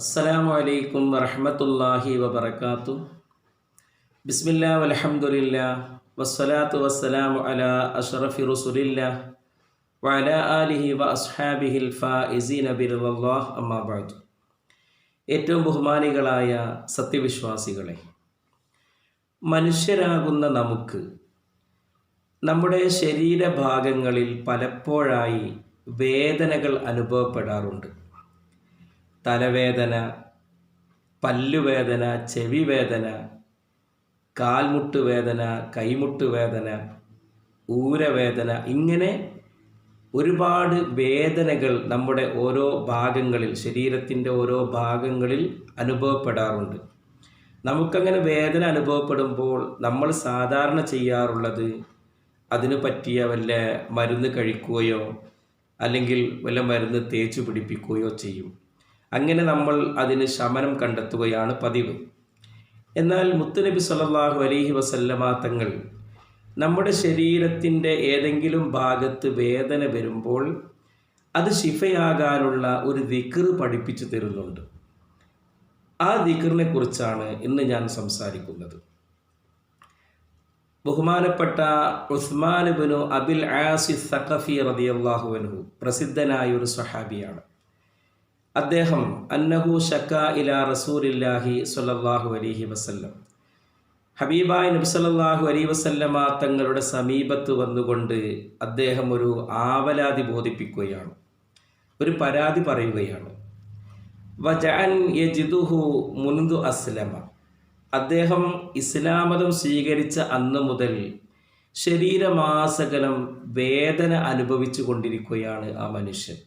അസ്സലാമു അലൈക്കും വറഹമത്തല്ലാഹി വബർക്കാത്തു ബിസ്മില്ല വലഹമുല്ല വസ്സലാത്തു വസ്സലാമു അല അഷറഫി റസുലില്ല വല അലിഹി വ അസ്ഹാബിഹിൽ ഫായിസീന ബിറല്ലാഹ് അമ്മാ ബഅദ്. ഏറ്റവും ബഹുമാനികളായ സത്യവിശ്വാസികളെ മനുഷ്യരാകുന്ന നമുക്ക് നമ്മുടെ ശരീരഭാഗങ്ങളിൽ പലപ്പോഴായി വേദനകൾ അനുഭവപ്പെടാറുണ്ട്. തലവേദന പല്ലുവേദന ചെവി വേദന കാൽമുട്ട് വേദന കൈമുട്ട് വേദന ഊരവേദന ഇങ്ങനെ ഒരുപാട് വേദനകൾ നമ്മുടെ ഓരോ ഭാഗങ്ങളിൽ ശരീരത്തിന്റെ ഓരോ ഭാഗങ്ങളിൽ അനുഭവപ്പെടാറുണ്ട്. നമുക്കങ്ങനെ വേദന അനുഭവപ്പെടുമ്പോൾ നമ്മൾ സാധാരണ ചെയ്യാറുള്ളത് അതിന് പറ്റിയ വല്ല മരുന്ന് കഴിക്കുകയോ അല്ലെങ്കിൽ വല്ല മരുന്ന് തേച്ച് പിടിപ്പിക്കുകയോ ചെയ്യും. അങ്ങനെ നമ്മൾ അതിന് ശമനം കണ്ടെത്തുകയാണ് പതിവ്. എന്നാൽ മുത്തുനബി സല്ലാഹു അലഹി വസല്ലമ തങ്ങൾ നമ്മുടെ ശരീരത്തിന്റെ ഏതെങ്കിലും ഭാഗത്ത് വേദന വരുമ്പോൾ അത് ശിഫയാകാനുള്ള ഒരു ദിക്ർ പഠിപ്പിച്ചു തരുന്നുണ്ട്. ആ ദിക്റിനെ കുറിച്ചാണ് ഇന്ന് ഞാൻ സംസാരിക്കുന്നത്. ബഹുമാനപ്പെട്ട ഉസ്മാൻ ബിനു അബിൽ ആസി സഖഫി റളിയല്ലാഹു അൻഹു പ്രസിദ്ധനായ ഒരു സ്വഹാബിയാണ്. അദ്ദേഹം അന്നഹു ഷക്ക ഇല റസൂലില്ലാഹി സ്വല്ലല്ലാഹു അലൈഹി വസ്ല്ലം. ഹബീബായ് നബി സല്ലല്ലാഹു അലൈഹി വസല്ലമ തങ്ങളുടെ സമീപത്ത് വന്നുകൊണ്ട് അദ്ദേഹം ഒരു ആവലാതി ബോധിപ്പിക്കുകയാണ്. ഒരു പരാതി പറയുകയാണ്. വജഅൻ യജിദുഹു അസ്ലമ. അദ്ദേഹം ഇസ്ലാമതം സ്വീകരിച്ച അന്ന് മുതൽ ശരീരമാസകലം വേദന അനുഭവിച്ചു കൊണ്ടിരിക്കുകയാണ് ആ മനുഷ്യൻ.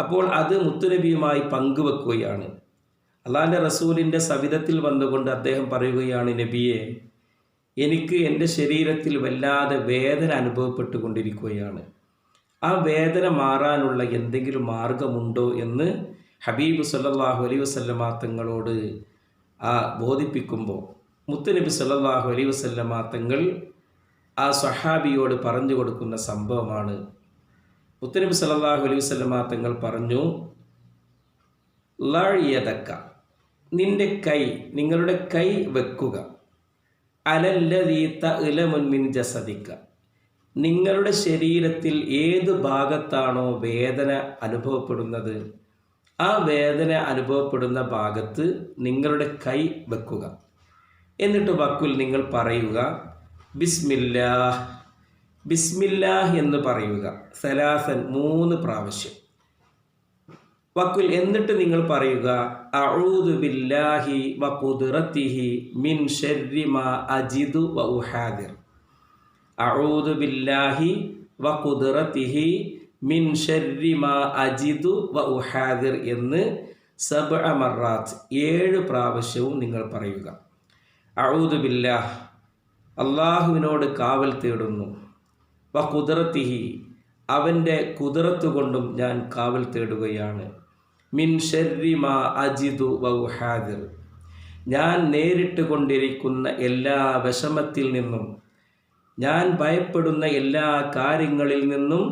അപ്പോൾ അത് മുത്തുനബിയുമായി പങ്കുവെക്കുകയാണ്. അള്ളാഹിന്റെ റസൂലിന്റെ സവിധത്തിൽ വന്നുകൊണ്ട് അദ്ദേഹം പറയുകയാണ് നബിയെ എനിക്ക് എന്റെ ശരീരത്തിൽ വല്ലാതെ വേദന അനുഭവപ്പെട്ടുകൊണ്ടിരിക്കുകയാണ്. ആ വേദന മാറാനുള്ള എന്തെങ്കിലും മാർഗമുണ്ടോ എന്ന് ഹബീബ് സല്ലാഹു അലൈ വസല്ലമ തങ്ങളോട് ആ ബോധിപ്പിക്കുമ്പോൾ മുത്തുനബി സല്ലാഹു അലൈ വസല്ലമ തങ്ങൾ ആ സഹാബിയോട് പറഞ്ഞു കൊടുക്കുന്ന സംഭവമാണ്. മുത്തനബി സല്ലല്ലാഹു അലൈഹി വസല്ലമ തങ്ങൾ പറഞ്ഞു ലഴിയതക്ക നിന്റെ കൈ നിങ്ങളുടെ കൈ വെക്കുക. അലല്ലതീത്ത ഇലമുൻമിൻ ജസദിക്ക നിങ്ങളുടെ ശരീരത്തിൽ ഏത് ഭാഗത്താണോ വേദന അനുഭവപ്പെടുന്നത് ആ വേദന അനുഭവപ്പെടുന്ന ഭാഗത്ത് നിങ്ങളുടെ കൈ വെക്കുക. എന്നിട്ട് വക്കുൽ നിങ്ങൾ പറയുക ബിസ്മില്ലാഹ്. ബിസ്മില്ലാഹ് എന്ന് പറയുക സലാസൻ മൂന്ന് പ്രാവശ്യം. വക്കുൽ എന്നിട്ട് നിങ്ങൾ പറയുക അഊദു ബില്ലാഹി വ ഖുദ്റത്തിഹി മിൻ ശർരി അജിദു വ ഉഹാദിർ. അഊദു ബില്ലാഹി വ ഖുദ്റത്തിഹി മിൻ ശർരി അജിദു വ ഉഹാദിർ എന്ന് സബ് അമറാത്ത് ഏഴ് പ്രാവശ്യവും നിങ്ങൾ പറയുക. അഊദു ബില്ലാഹ് അള്ളാഹുവിനോട് കാവൽ തേടുന്നു. വ കുതിറത്തിഹി അവന്റെ കുതിറത്ത് കൊണ്ടും ഞാൻ കാവൽ തേടുകയാണ്. മിൻ ഷെറിമ അജിദു വൗഹാദിർ ഞാൻ നേരിട്ട് കൊണ്ടിരിക്കുന്ന എല്ലാ വിഷമത്തിൽ നിന്നും ഞാൻ ഭയപ്പെടുന്ന എല്ലാ കാര്യങ്ങളിൽ നിന്നും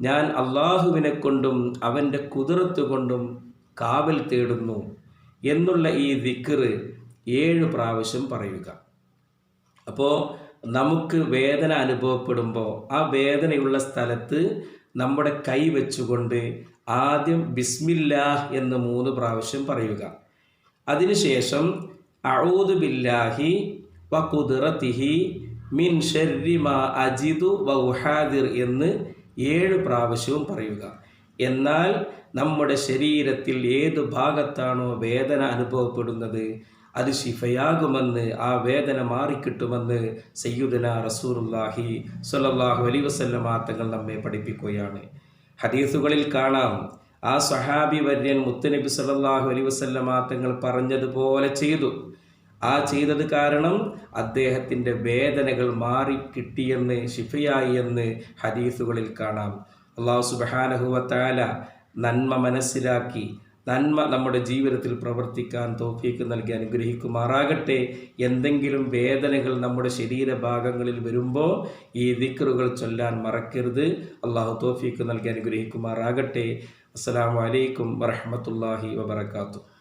ഞാൻ അള്ളാഹുവിനെ കൊണ്ടും അവന്റെ കുതിരത്ത് കൊണ്ടും കാവൽ തേടുന്നു എന്നുള്ള ഈ ദിക്കറ് ഏഴ് പ്രാവശ്യം പറയുക. അപ്പോൾ നമുക്ക് വേദന അനുഭവപ്പെടുമ്പോൾ ആ വേദനയുള്ള സ്ഥലത്ത് നമ്മുടെ കൈ വെച്ചുകൊണ്ട് ആദ്യം ബിസ്മില്ലാഹ് എന്ന് മൂന്ന് പ്രാവശ്യം പറയുക. അതിനുശേഷം അഴൂദ് ബില്ലാഹി വ കുതിറത്തിഹി മിൻ അജിതു അജിദു വ എന്ന് ഏഴ് പ്രാവശ്യവും പറയുക. എന്നാൽ നമ്മുടെ ശരീരത്തിൽ ഏത് ഭാഗത്താണോ വേദന അനുഭവപ്പെടുന്നത് അത് ശിഫയാകുമെന്ന് ആ വേദന മാറിക്കിട്ടുമെന്ന് സയ്യുദന റസൂറുല്ലാഹി സുലല്ലാഹു അലി വസല്ലമ തങ്ങൾ നമ്മെ പഠിപ്പിക്കുകയാണ്. ഹദീസുകളിൽ കാണാം ആ സഹാബി വര്യൻ മുത്തനബി സല്ലല്ലാഹു അലി വസല്ലമ തങ്ങൾ പറഞ്ഞതുപോലെ ചെയ്തു. ആ ചെയ്തത് കാരണം അദ്ദേഹത്തിന്റെ വേദനകൾ മാറി കിട്ടിയെന്ന് ഷിഫയായി എന്ന് ഹദീസുകളിൽ കാണാം. അള്ളാഹു സുബഹാനഹുവത്താല നന്മ മനസ്സിലാക്കി നന്മ നമ്മുടെ ജീവിതത്തിൽ പ്രവർത്തിക്കാൻ തോഫീക്ക് നൽകി അനുഗ്രഹിക്കുമാറാകട്ടെ. എന്തെങ്കിലും വേദനകൾ നമ്മുടെ ശരീരഭാഗങ്ങളിൽ വരുമ്പോൾ ഈ ദിക്റുകൾ ചൊല്ലാൻ മറക്കരുത്. അള്ളാഹു തോഫീക്ക് നൽകി അനുഗ്രഹിക്കുമാറാകട്ടെ. അസ്സാം വലൈക്കും വറഹ്മത്തുള്ളാഹി വബറകാതുഹു.